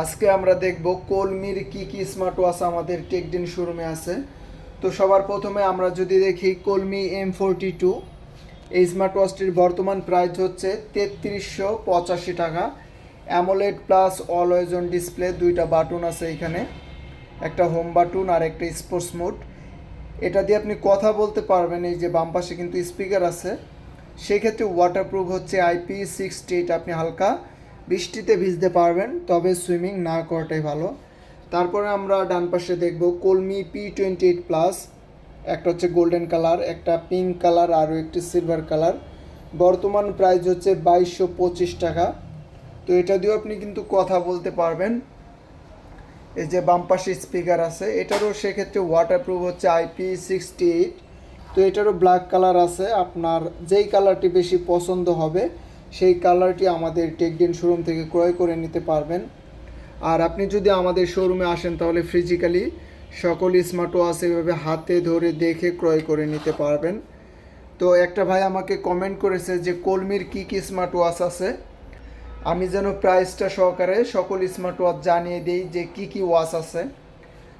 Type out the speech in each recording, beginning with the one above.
আজকে আমরা দেখব কলমির কি কি স্মার্ট ওয়াচ আমাদের টেকডিন শোরুমে আছে। তো সবার প্রথমে আমরা যদি দেখি কলমি এম ফোরটি টু এই স্মার্ট ওয়াচটির বর্তমান প্রাইস হচ্ছে তেত্রিশশো পঁচাশি টাকা। AMOLED plus always on display দুইটা বাটন আছে এখানে, একটা হোম বাটন আর একটা স্পোর্টস মোড এটা দিয়ে আপনি কথা বলতে পারবেন, এই যে বাম পাশে কিন্তু স্পিকার আছে। সেক্ষেত্রে ওয়াটারপ্রুফ হচ্ছে আইপি সিক্সটি এইট আপনি হালকা বৃষ্টিতে ভিজতে পারবেন, তবে সুইমিং না করাটাই ভালো। তারপরে আমরা ডান পাশে দেখব Colmi P twenty eight plus একটা হচ্ছে গোল্ডেন কালার একটা পিঙ্ক কালার আরও একটি সিলভার কালার বর্তমান প্রাইস হচ্ছে বাইশশো পঁচিশ টাকা। তো এটা দিয়েও আপনি কিন্তু কথা বলতে পারবেন। এই যে বাম পাশে স্পিকার আছে, এটারও সেক্ষেত্রে ওয়াটারপ্রুফ হচ্ছে আইপি সিক্সটি এইট তো এটারও ব্ল্যাক কালার আছে, আপনার যেই কালারটি বেশি পছন্দ হবে সেই কালারটি আমাদের টেকডিন শোরুম থেকে ক্রয় করে নিতে পারবেন। আর আপনি যদি আমাদের শোরুমে আসেন তাহলে ফিজিক্যালি সকল স্মার্ট ওয়াচ এভাবে হাতে ধরে দেখে ক্রয় করে নিতে পারবেন। তো একটা ভাই আমাকে কমেন্ট করেছে যে, কলমির কি কি স্মার্ট ওয়াচ আছে? আমি যেন প্রাইসটা সহকারে সকল স্মার্ট ওয়াচ জানিয়ে দিই যে কি কি ওয়াচ আছে।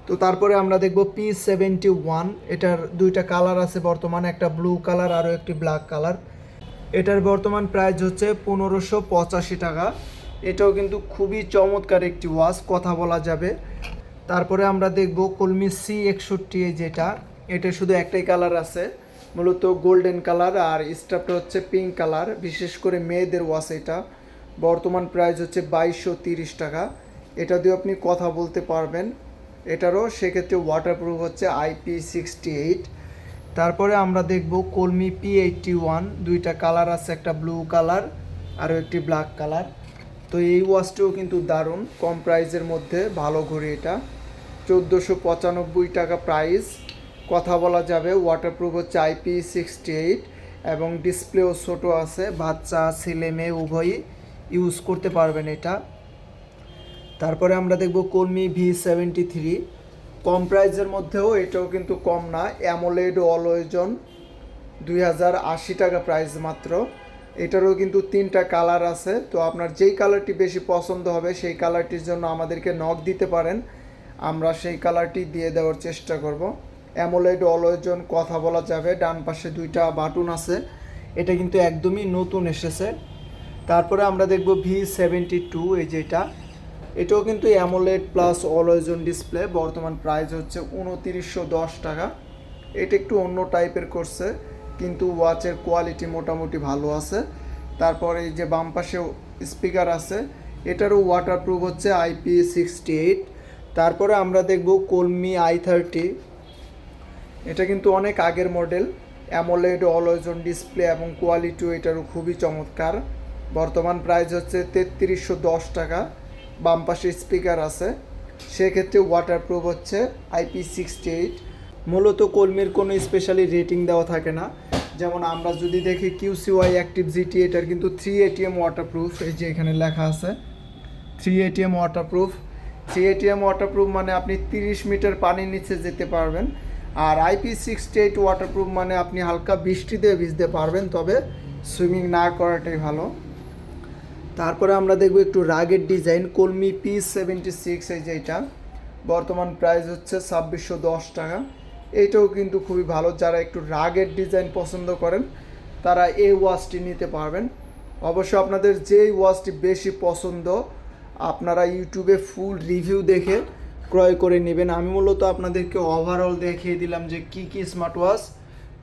তো তারপরে আমরা দেখব পি সেভেন্টি ওয়ান এটার দুইটা কালার আছে বর্তমানে, একটা ব্লু কালার আরও একটি ব্ল্যাক কালার। এটার বর্তমান প্রাইস হচ্ছে পনেরোশো পঁচাশি টাকা। এটাও কিন্তু খুবই চমৎকার একটি ওয়াচ কথা বলা যাবে। তারপরে আমরা দেখব কলমি সি একষট্টি যেটা। এটা শুধু একটাই কালার আছে, মূলত গোল্ডেন কালার আর স্টাফটা হচ্ছে পিঙ্ক কালার বিশেষ করে মেয়েদের ওয়াচ এটা। বর্তমান প্রাইস হচ্ছে বাইশশো তিরিশ টাকা। এটা দিয়ে আপনি কথা বলতে পারবেন। এটারও সেক্ষেত্রে ওয়াটারপ্রুফ হচ্ছে আইপি সিক্সটি এইট তারপরে আমরা দেখব কলমি পি এইটটি ওয়ান দুইটা কালার আছে, একটা ব্লু কালার আরও একটি ব্ল্যাক কালার তো এই ওয়াচটিও কিন্তু দারুণ, কম প্রাইসের মধ্যে, ভালো ঘড়ি এটা। চোদ্দোশো পঁচানব্বই টাকা প্রাইস কথা বলা যাবে ওয়াটারপ্রুফ হচ্ছে আইপি সিক্সটি এইট এবং ডিসপ্লেও ছোটো আছে, বাচ্চা, ছেলে, মেয়ে, উভয়ই ইউজ করতে পারবেন এটা। তারপরে আমরা দেখব কলমি ভি সেভেন্টি থ্রি কম প্রাইসের মধ্যেও এটাও কিন্তু কম না। অ্যামোলেড অলওয়েজন দুই হাজার আশি টাকা প্রাইস মাত্র। এটারও কিন্তু তিনটা কালার আছে। তো আপনার যেই কালারটি বেশি পছন্দ হবে, সেই কালারটির জন্য আমাদেরকে নখ দিতে পারেন। আমরা সেই কালারটি দিয়ে দেওয়ার চেষ্টা করব। অ্যামোলেড অলওয়েজন কথা বলা যাবে, ডান পাশে দুইটা বাটন আছে। এটা কিন্তু একদমই নতুন এসেছে। তারপরে আমরা দেখব ভি সেভেন্টি টু এই যেটা এটাও কিন্তু AMOLED plus always on display বর্তমান প্রাইস হচ্ছে উনতিরিশশো দশ টাকা। এটা একটু অন্য টাইপের করছে, কিন্তু ওয়াচের কোয়ালিটি মোটামুটি ভালো আছে। তারপরে এই যে বাম পাশে স্পিকার আছে, এটারও ওয়াটারপ্রুফ হচ্ছে আইপি সিক্সটি এইট তারপরে আমরা দেখব কলমি আই থার্টি এটা কিন্তু অনেক আগের মডেল অ্যামোলেড অলওয়েজন ডিসপ্লে এবং কোয়ালিটিও এটারও খুবই চমৎকার। বর্তমান প্রাইস হচ্ছে তেত্রিশশো দশ টাকা। বাম পাশে স্পিকার আছে। সেক্ষেত্রে ওয়াটারপ্রুফ হচ্ছে আইপি সিক্সটি এইট মূলত কলমির কোনো স্পেশালি রেটিং দেওয়া থাকে না। যেমন আমরা যদি দেখি কিউসিওয়াই অ্যাক্টিভ জিটি এটার কিন্তু থ্রি এটিএম ওয়াটারপ্রুফ এই যে এখানে লেখা আছে। Three ATM waterproof three ATM waterproof মানে আপনি তিরিশ মিটার পানির নিচে যেতে পারবেন। আর আইপি সিক্সটি এইট ওয়াটারপ্রুফ মানে আপনি হালকা বৃষ্টিতে ভিজতে পারবেন, তবে সুইমিং না করাটাই ভালো। তারপরে আমরা দেখব একটু রাগের ডিজাইন। কলমি পি সেভেন্টি সিক্স এই যে এটা, বর্তমান প্রাইস হচ্ছে ছাব্বিশশো দশ টাকা। এইটাও কিন্তু খুবই ভালো, যারা একটু রাগের ডিজাইন পছন্দ করেন, তারা এই ওয়াচটি নিতে পারবেন। অবশ্য আপনাদের যেই ওয়াচটি বেশি পছন্দ, আপনারা ইউটিউবে ফুল রিভিউ দেখে ক্রয় করে নেবেন। আমি মূলত আপনাদেরকে ওভারঅল দেখিয়ে দিলাম যে কি কি স্মার্ট ওয়াচ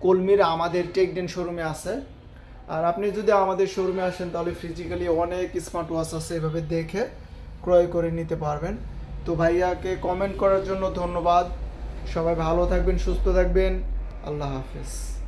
কলমির আমাদের টেকডেন শোরুমে আছে। আর আপনি যদি আমাদের শোরুমে আসেন, তাহলে ফিজিক্যালি অনেক স্মার্ট ওয়াচ আছে, এভাবে দেখে ক্রয় করে নিতে পারবেন। তো ভাইয়াকে কমেন্ট করার জন্য ধন্যবাদ। সবাই ভালো থাকবেন, সুস্থ থাকবেন। আল্লাহ হাফেজ।